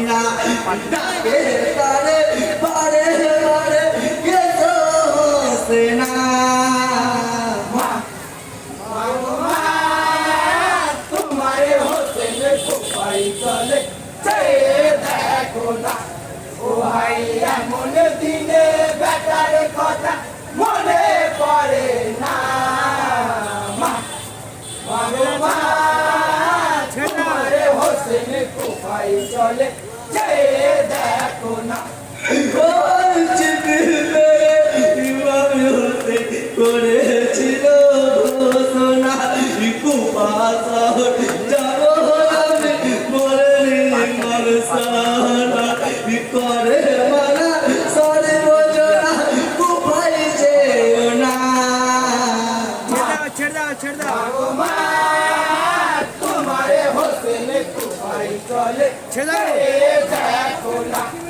মোদিনা ডাকে তারে পারে পারে গেছো সেনা তোমারে হোসেন কোপাই চলে সে দেখো না ও ভাইয়া মনে দিনে বেটার কথা মনে পড়ে না মা মাগো মা তোমারে হোসেন কোপাই চলে সে দেখো না করেছিল ঘোষণা। কুপাশা যাব মরে করে মানা সরে বোঝনা কুপাই যেও না। ছেড়ে দাও ছেড়ে দাও মা তোমারে হোসেন কুপাই চলে? ছেড়ে দাও। দেখো না।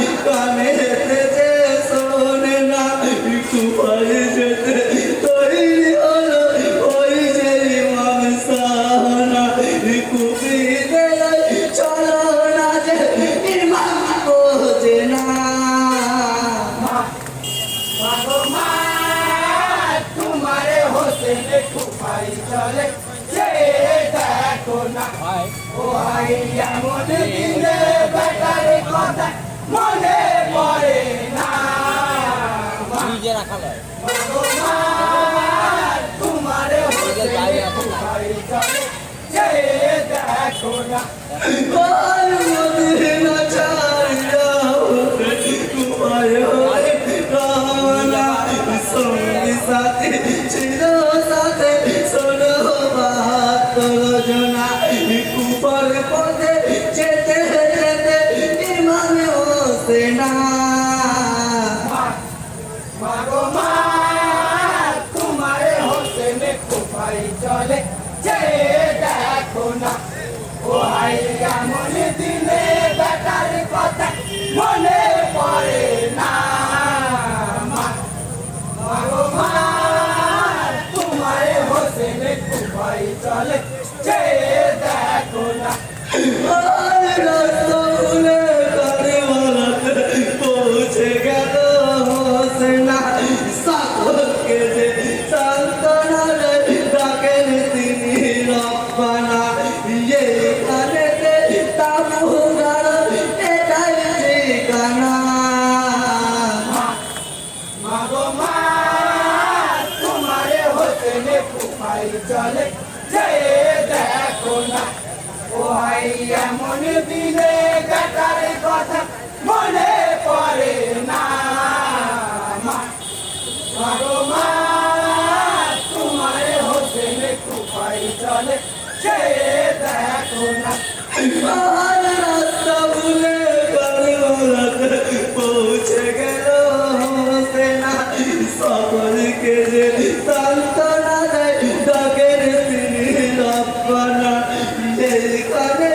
চলে। দেখো না? ও হাইয়া মনে দিলে বেটার কথা মনে পড়ে না। নিজে রাখা লয় তোমারে দেখো না? যে দেখো না, ও হাইয়া মনে দিনে বেটার কথা। মনে পড়ে না তোমারে হোসেনে কুপাই চলে। lugar সকলকে যে সান্তনা দেয় তাদের তিনি লক্ষণা জেলখানে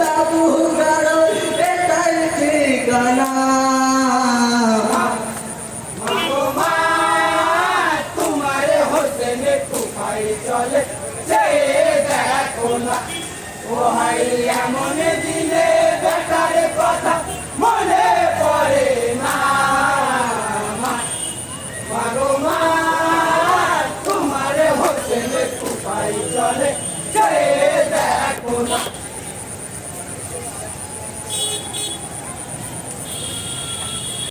তাবু গাড়ো এটাই ঠিকানা।